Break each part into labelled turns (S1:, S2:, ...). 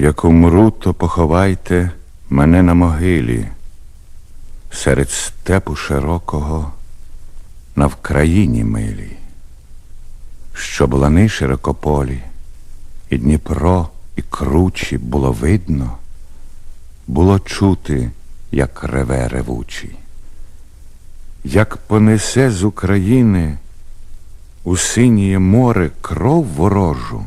S1: Як умру, то поховайте мене на могилі, серед степу широкого, на Вкраїні милій, щоб лани широкополі, і Дніпро, і кручі було видно, було чути, як реве ревучий, як понесе з України у синє море кров ворожу.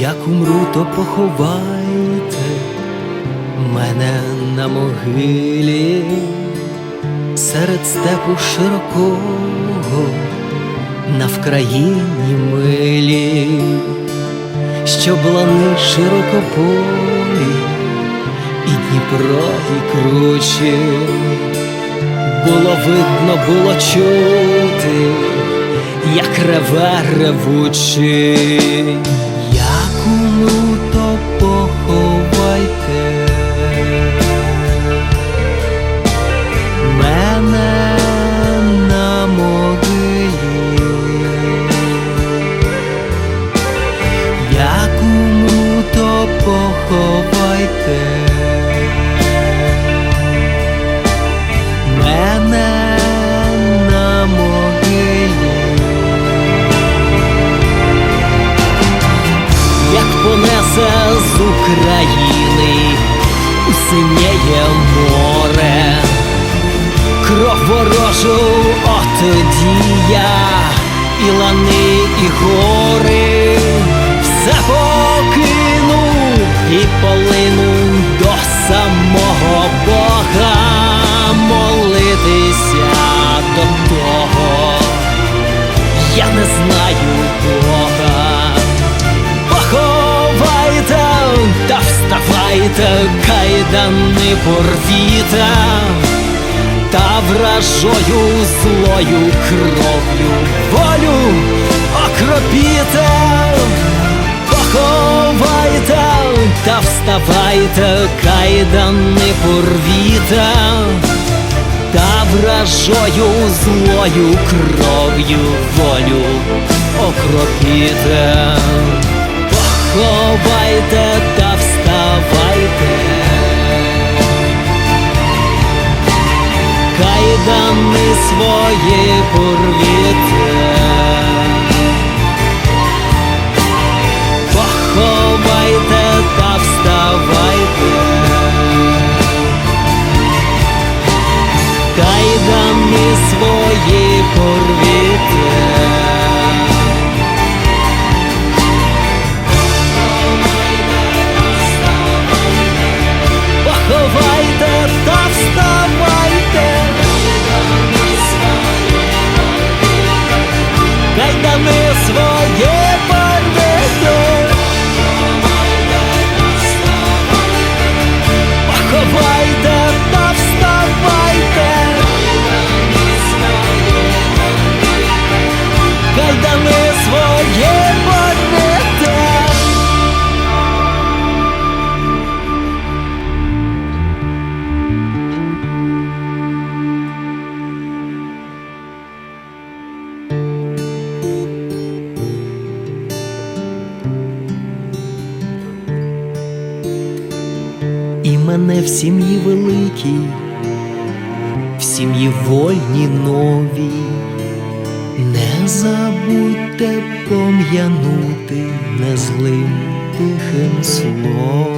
S2: Як умру, то поховайте мене на могилі серед степу широкого, на Вкраїні милі, що лани широкополі, і Дніпро, і кручі, було видно, було чути, як реве ревучий. Як України синєє море, кров ворожу отоді я, і лани, і гори, все покину і полину до самого Бога вставайте, кайдани порвіте, та вражою злою кров'ю волю окропіте, поховайте та вставайте, кайдани порвіте, та вражою злою кров'ю волю окропіте. Свої порвіте, поховайте та вставайте, кайдани свої порвіте. Дай даме своє мене в сім'ї великій, в сім'ї вольні новій. Не забудьте пом'янути незлим тихим словом.